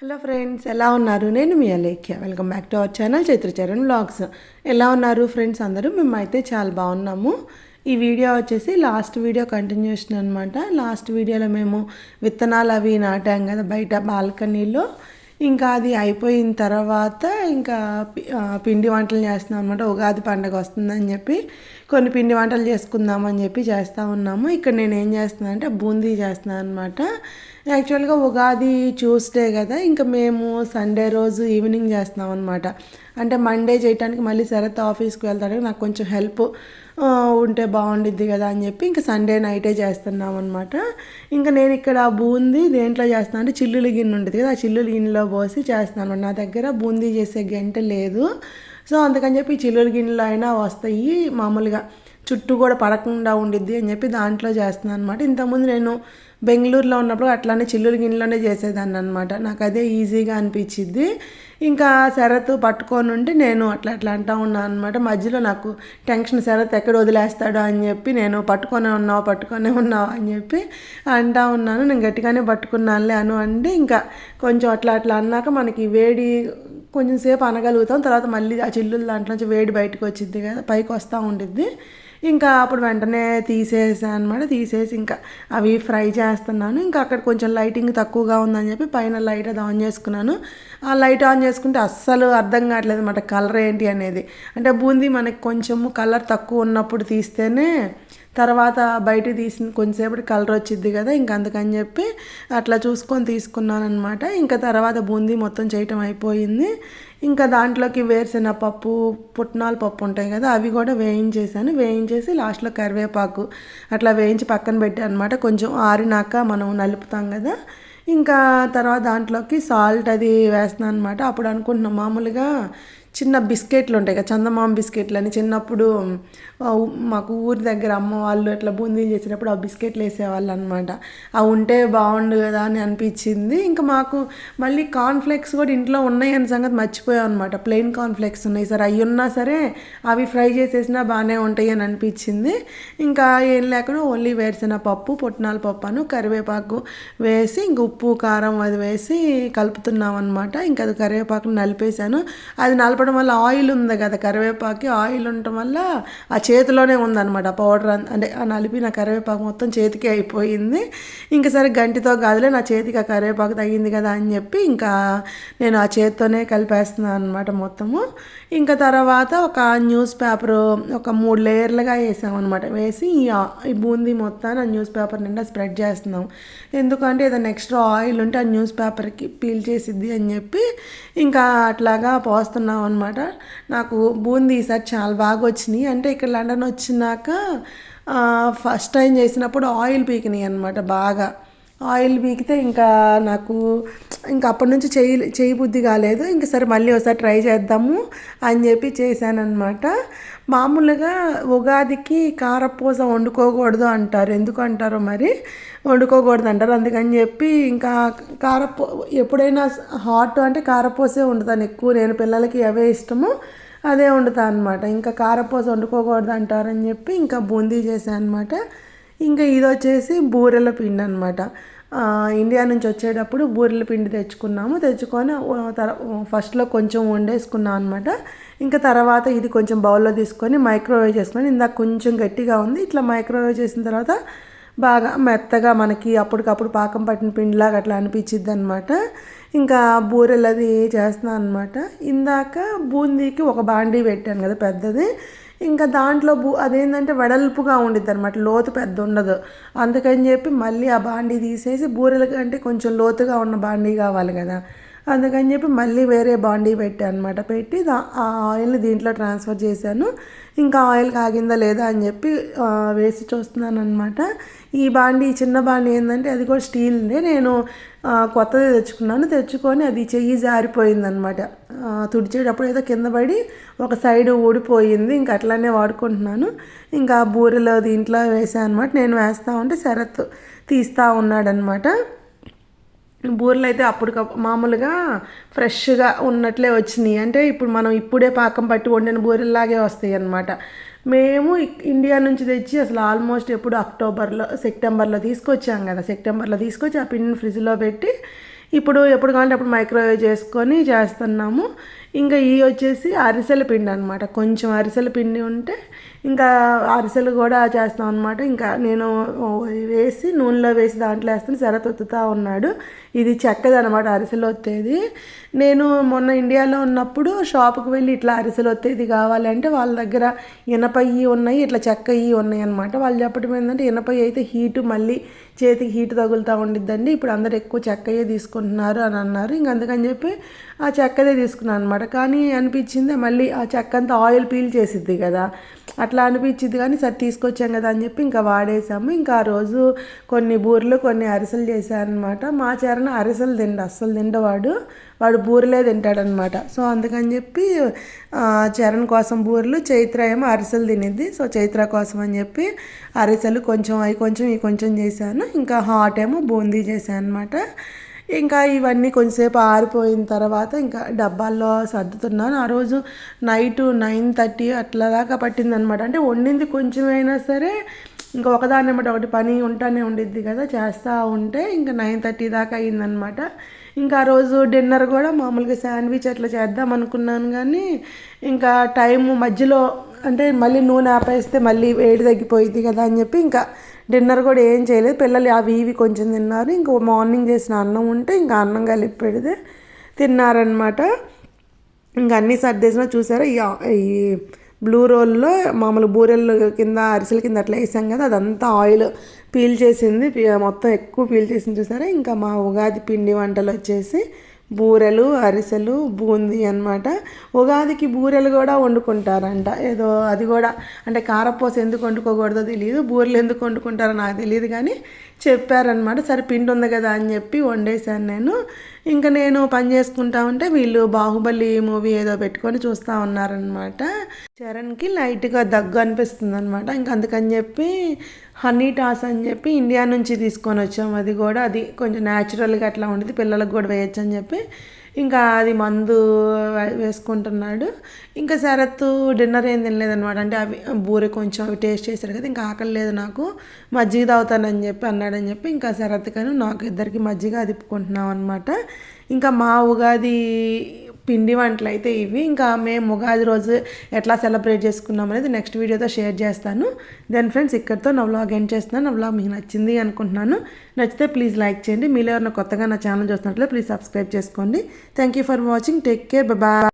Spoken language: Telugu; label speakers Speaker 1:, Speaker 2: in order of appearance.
Speaker 1: హలో ఫ్రెండ్స్ ఎలా ఉన్నారు? నేను మీ Alekhya. Welcome back to our channel Chaitracharan vlogs ఎలా ఉన్నారు ఫ్రెండ్స్ అందరూ? మేమైతే చాలా బాగున్నాము. ఈ వీడియో వచ్చేసి లాస్ట్ వీడియో కంటిన్యూషన్ అనమాట లాస్ట్ వీడియోలో మేము విత్తనాలు అవి నాటాం కదా బయట బాల్కనీలో. ఇంకా అది అయిపోయిన తర్వాత ఇంకా పిండి వంటలు చేస్తున్నాం అనమాట ఉగాది పండగ వస్తుందని చెప్పి కొన్ని పిండి వంటలు చేసుకుందామని చెప్పి చేస్తూ ఉన్నాము. ఇక్కడ నేను ఏం చేస్తున్నాను అంటే బూందీ చేస్తున్నాను అనమాట యాక్చువల్గా ఉగాది ట్యూస్డే కదా ఇంకా మేము సండే రోజు ఈవినింగ్ చేస్తున్నాం అనమాట అంటే మండే చేయడానికి మళ్ళీ శరత్ ఆఫీస్కి వెళ్తాడు నాకు కొంచెం హెల్ప్ ఉంటే బాగుండిద్ది కదా అని చెప్పి ఇంకా సండే నైటే చేస్తున్నాం అనమాట ఇంకా నేను ఇక్కడ బూందీ దేంట్లో చేస్తాను అంటే చిల్లులు గిన్నె ఉంటుంది కదా ఆ చిల్లులు గిన్నెలో పోసి చేస్తాను నా దగ్గర బూందీ చేసే గంట లేదు. సో అందుకని చెప్పి చిల్లులు గిన్నెలో అయినా వస్తాయి మామూలుగా. చుట్టూ కూడా పడకుండా ఉండిద్ది అని చెప్పి దాంట్లో చేస్తున్నాను అనమాట ఇంతకుముందు నేను బెంగళూరులో ఉన్నప్పుడు అట్లానే చిల్లులు గిన్నెలోనే చేసేదాన్ని అనమాట నాకు అదే ఈజీగా అనిపించింది ఇంకా శరత్ పట్టుకొని ఉంటే నేను అట్లా అట్లా అంటా ఉన్నాను అనమాట మధ్యలో నాకు టెన్షన్ శరత్ ఎక్కడ వదిలేస్తాడో? అని చెప్పి నేను పట్టుకొనే ఉన్నావు? పట్టుకొనే ఉన్నావు? అని చెప్పి అంటా ఉన్నాను. నేను గట్టిగానే పట్టుకున్నానులే అను అంటే ఇంకా కొంచెం అట్లా అట్లా అన్నాక మనకి వేడి కొంచెం సేపు అనగలుగుతాం. తర్వాత మళ్ళీ ఆ చిల్లుల దాంట్లోంచి వేడి బయటకు వచ్చింది కదా పైకి వస్తూ ఉండిద్ది. ఇంకా అప్పుడు వెంటనే తీసేసాను అనమాట తీసేసి ఇంకా అవి ఫ్రై చేస్తున్నాను. ఇంకా అక్కడ కొంచెం లైటింగ్ తక్కువగా ఉందని చెప్పి పైన లైట్ అది ఆన్ చేసుకున్నాను. ఆ లైట్ ఆన్ చేసుకుంటే అస్సలు అర్థం కావట్లేదు అనమాట కలర్ ఏంటి అనేది. అంటే బూందీ మనకి కొంచెము కలర్ తక్కువ ఉన్నప్పుడు తీస్తేనే తర్వాత బయట తీసిన కొంచెంసేపటి కలర్ వచ్చింది కదా ఇంక అందుకని చెప్పి అట్లా చూసుకొని తీసుకున్నాను అనమాట ఇంకా తర్వాత బూందీ మొత్తం చేయటం అయిపోయింది. ఇంకా దాంట్లోకి వేరుశెనగ పప్పు పుట్నాల పప్పు ఉంటాయి కదా అవి కూడా వేయించేసాను వేయించేసి లాస్ట్లో కరివేపాకు అట్లా వేయించి పక్కన పెట్టాను అనమాట కొంచెం ఆరినాక మనం నలుపుతాం కదా. ఇంకా తర్వాత దాంట్లోకి సాల్ట్ అది వేస్తున్నాను అనమాట అప్పుడు అనుకుంటున్నాం మామూలుగా చిన్న బిస్కెట్లు ఉంటాయి కదా చందమామ బిస్కెట్లు అని చిన్నప్పుడు మాకు ఊరి దగ్గర అమ్మ వాళ్ళు అట్లా బూందీలు చేసినప్పుడు ఆ బిస్కెట్లు వేసేవాళ్ళు అనమాట అవి ఉంటే బాగుండు కదా అని అనిపించింది. ఇంకా మాకు మళ్ళీ కార్న్ఫ్లెక్స్ కూడా ఇంట్లో ఉన్నాయి అనే సంగతి మర్చిపోయాం అనమాట ప్లెయిన్ కార్న్ఫ్లెక్స్ ఉన్నాయి. సరే అవి ఉన్నా సరే అవి ఫ్రై చేసేసినా బాగానే ఉంటాయి అని అనిపించింది. ఇంకా ఏం లేకుండా ఓన్లీ వేరుశెనగ పప్పు పుట్నాల పప్పు అను కరివేపాకు వేసి ఇంక ఉప్పు కారం అది వేసి కలుపుతున్నాం అనమాట ఇంకా అది కరివేపాకుని నలిపేశాను. అది చెప్పడం వల్ల ఆయిల్ ఉంది కదా కరివేపాకు ఆయిల్ ఉండటం వల్ల ఆ చేతిలోనే ఉందన్నమాట ఆ పౌడర్ అంటే ఆ నలిపిన కరివేపాకు మొత్తం చేతికి అయిపోయింది. ఇంకా సరే గంటితో కాదులే నా చేతికి ఆ కరివేపాకు తగింది కదా అని చెప్పి ఇంకా నేను ఆ చేతితోనే కలిపేస్తున్నాను అనమాట మొత్తము. ఇంకా తర్వాత ఒక న్యూస్ పేపర్ ఒక మూడు లేయర్లుగా వేసామన్నమాట వేసి ఈ బూంది ఈ బూందీ మొత్తాన్ని ఆ న్యూస్ పేపర్ నిండా స్ప్రెడ్ చేస్తున్నాం. ఎందుకంటే ఏదైనా ఎక్స్ట్రా ఆయిల్ ఉంటే ఆ న్యూస్ పేపర్కి పీల్ చేసిద్ది అని చెప్పి ఇంకా అట్లాగా పోస్తున్నాం అనమాట నాకు బూందీ ఈసారి చాలా బాగా వచ్చినాయి. అంటే ఇక్కడ లండన్ వచ్చినాక ఫస్ట్ టైం చేసినప్పుడు ఆయిల్ పీకినాయి అనమాట బాగా. ఆయిల్ పీకితే ఇంకా నాకు ఇంకా అప్పటి నుంచి చేయి చేయి బుద్ధి కాలేదు. ఇంక సరే మళ్ళీ ఒకసారి ట్రై చేద్దాము అని చెప్పి చేశానమాట మామూలుగా ఉగాదికి కారపూస వండుకోకూడదు అంటారు. ఎందుకు అంటారో మరి? వండుకోకూడదు అంటారు. అందుకని చెప్పి ఇంకా కారపూ ఎప్పుడైనా హాట్ అంటే కారపూసే వండుతాను. ఎక్కువ నేను పిల్లలకి అవే ఇష్టము. అదే వండుతాను అనమాట ఇంకా కారపూస వండుకోకూడదు అంటారని చెప్పి ఇంకా బూందీ చేశాను అనమాట ఇంకా ఇది వచ్చేసి బూరెల పిండి అనమాట ఇండియా నుంచి వచ్చేటప్పుడు బూరెల పిండి తెచ్చుకున్నాము. తెచ్చుకొని తర- ఫస్ట్లో కొంచెం వండేసుకున్నాం అనమాట ఇంకా తర్వాత ఇది కొంచెం బౌల్లో తీసుకొని మైక్రోవేవ్ చేసుకొని ఇందాక కొంచెం గట్టిగా ఉంది. ఇట్లా మైక్రోవేవ్ చేసిన తర్వాత బాగా మెత్తగా మనకి అప్పటికప్పుడు పాకం పట్టిన పిండిలాగా అట్లా అనిపించిద్ది అనమాట ఇంకా బూరెలు అది చేస్తున్నాను అనమాట ఇందాక బూందీకి ఒక బాండీ పెట్టాను కదా పెద్దది. ఇంకా దాంట్లో బూ అదేంటంటే వెడల్పుగా ఉండిద్ది అనమాట లోతు పెద్ద ఉండదు అందుకని చెప్పి మళ్ళీ ఆ బాండీ తీసేసి బూరెల కంటే కొంచెం లోతుగా ఉన్న బాండీ కావాలి కదా. అందుకని చెప్పి మళ్ళీ వేరే బాండీ పెట్టాను అనమాట పెట్టి ఆ ఆయిల్ని దీంట్లో ట్రాన్స్ఫర్ చేశాను. ఇంకా ఆయిల్ కాగిందా లేదా అని చెప్పి వేసి చూస్తున్నాను అనమాట ఈ బాండీ చిన్న బాండీ ఏంటంటే అది కూడా స్టీల్నే నేను కొత్తది తెచ్చుకున్నాను. తెచ్చుకొని అది చెయ్యి జారిపోయిందనమాట తుడిచేటప్పుడు ఏదో కింద పడి ఒక సైడ్ ఊడిపోయింది. ఇంకా అట్లానే వాడుకుంటున్నాను. ఇంకా బూరెలో దీంట్లో వేసాను అనమాట నేను వేస్తా ఉంటే శరత్ తీస్తూ ఉన్నాడనమాట బూరెలు అయితే అప్పటికప్పుడు మామూలుగా ఫ్రెష్గా ఉన్నట్లే వచ్చినాయి. అంటే ఇప్పుడు మనం ఇప్పుడే పాకం పట్టి వండిన బూరెల్లాగే వస్తాయి అన్నమాట మేము ఇండియా నుంచి తెచ్చి అసలు ఆల్మోస్ట్ ఎప్పుడు అక్టోబర్లో సెప్టెంబర్లో తీసుకొచ్చాం కదా. సెప్టెంబర్లో తీసుకొచ్చి ఆ పిండిని ఫ్రిడ్జ్లో పెట్టి ఇప్పుడు ఎప్పుడు కావాలంటే అప్పుడు మైక్రోవేవ్ చేసుకొని చేస్తున్నాము. ఇంకా ఈ వచ్చేసి అరిసెల పిండి అనమాట కొంచెం అరిసెల పిండి ఉంటే ఇంకా అరిసెలు కూడా చేస్తాం అనమాట ఇంకా నేను వేసి నూనెలో వేసి దాంట్లో వేస్తాను. శరత్ ఒత్తుతా ఉన్నాడు. ఇది చెక్కది అనమాట అరిసెలు వచ్చేది నేను మొన్న ఇండియాలో ఉన్నప్పుడు షాప్కి వెళ్ళి ఇట్లా అరిసెలు ఒత్తేది కావాలంటే వాళ్ళ దగ్గర ఇనపయ్యి ఉన్నాయి ఇట్లా చెక్కయ్యి ఉన్నాయి అనమాట వాళ్ళు చెప్పడం ఏంటంటే ఇనపయ్యి అయితే హీటు మళ్ళీ చేతికి హీట్ తగులుతూ ఉండిద్దండి. ఇప్పుడు అందరు ఎక్కువ చెక్కయే తీసుకుంటున్నారు అని అన్నారు. ఇంక అందుకని చెప్పి ఆ చెక్కదే తీసుకున్నాను అనమాట కానీ అనిపించింది? మళ్ళీ ఆ చెక్క అంతా ఆయిల్ పీల్ చేసిద్ది కదా. అట్లా అనిపించింది కానీ సరే తీసుకొచ్చాం కదా అని చెప్పి ఇంకా వాడేసాము ఇంకా ఆ రోజు కొన్ని బూరెలు కొన్ని అరిసెలు చేశారనమాట మా చరణ అరిసెలు తిండు అస్సలు తిండవాడు వాడు. బూరెలే తింటాడనమాట సో అందుకని చెప్పి చరణ్ కోసం బూరెలు చైత్ర ఏమో అరిసెలు తినేది సో చైత్ర కోసం అని చెప్పి అరిసెలు కొంచెం అవి కొంచెం ఇవి కొంచెం చేశాను. ఇంకా హాట్ ఏమో బూందీ చేశాను అనమాట ఇంకా ఇవన్నీ కొంచెంసేపు ఆరిపోయిన తర్వాత ఇంకా డబ్బాల్లో సర్దుతున్నాను. ఆ రోజు నైట్ నైన్ థర్టీ అట్లా దాకా పట్టిందనమాట అంటే వండింది కొంచెమైనా సరే ఇంకా ఒకదాని అనమాట ఒకటి పని ఉంటానే ఉండిద్ది కదా చేస్తూ ఉంటే ఇంకా నైన్ థర్టీ దాకా అయిందనమాట ఇంకా ఆ రోజు డిన్నర్ కూడా మామూలుగా శాండ్విచ్ అట్లా చేద్దాం అనుకున్నాను కానీ ఇంకా టైం మధ్యలో అంటే మళ్ళీ నూనె ఆపేస్తే మళ్ళీ వేడి తగ్గిపోయింది కదా అని చెప్పి ఇంకా డిన్నర్ కూడా ఏం చేయలేదు. పిల్లలు అవి ఇవి కొంచెం తిన్నారు. ఇంకో మార్నింగ్ చేసిన అన్నం ఉంటే ఇంకా అన్నం కలిపి పెడితే తిన్నారనమాట ఇంకా అన్నీ సర్దేసినా చూసారా? ఈ బ్లూ రోల్లో మామూలు బూరెలు కింద అరిసెల కింద అట్లా వేసాం కదా అదంతా ఆయిల్ పీల్ చేసింది. మొత్తం ఎక్కువ పీల్ చేసింది చూసారా? ఇంకా మా ఉగాది పిండి వంటలు వచ్చేసి బూరెలు అరిసెలు బూందీ అనమాట ఉగాదికి బూరెలు కూడా వండుకుంటారంట. ఏదో అది కూడా అంటే కారపోస ఎందుకు వండుకోకూడదో తెలియదు బూరెలు ఎందుకు వండుకుంటారో నాకు తెలియదు కానీ చెప్పారనమాట సరే పిండి ఉంది కదా అని చెప్పి వండేశాను నేను. ఇంకా నేను పని చేసుకుంటా ఉంటే వీళ్ళు బాహుబలి మూవీ ఏదో పెట్టుకొని చూస్తూ ఉన్నారనమాట చరణ్కి లైట్గా దగ్గు అనిపిస్తుంది అనమాట ఇంకా అందుకని చెప్పి హనీ టాస్ అని చెప్పి ఇండియా నుంచి తీసుకొని వచ్చాము అది కూడా అది కొంచెం న్యాచురల్గా అట్లా ఉండేది. పిల్లలకు కూడా వేయచ్చు అని చెప్పి ఇంకా అది మందు వేసుకుంటున్నాడు. ఇంకా శరత్ డిన్నర్ ఏం తినలేదనమాట అంటే అవి బూరె కొంచెం అవి టేస్ట్ చేశారు కదా ఇంకా ఆకలి లేదు నాకు. మజ్జిగ తాగుతానని చెప్పి అన్నాడని చెప్పి ఇంకా శరత్ కానీ నాకు ఇద్దరికి మజ్జిగ అదిప్పుకుంటున్నాం అనమాట ఇంకా మా ఉగాది పిండి వంటలు అయితే ఇవి. ఇంకా మేము ఉగాది రోజు ఎట్లా సెలబ్రేట్ చేసుకున్నాం అనేది నెక్స్ట్ వీడియోతో షేర్ చేస్తాను. దెన్ ఫ్రెండ్స్ ఇక్కడితో నా వ్లాగ్ ఎండ్ చేస్తున్నాను. నా వ్లాగ్ మీకు నచ్చింది అనుకుంటున్నాను. నచ్చితే ప్లీజ్ లైక్ చేయండి. మీలో ఎవరైనా కొత్తగా నా ఛానల్ చూస్తున్నట్లయితే ప్లీజ్ సబ్స్క్రైబ్ చేసుకోండి. Thank you for watching take care bye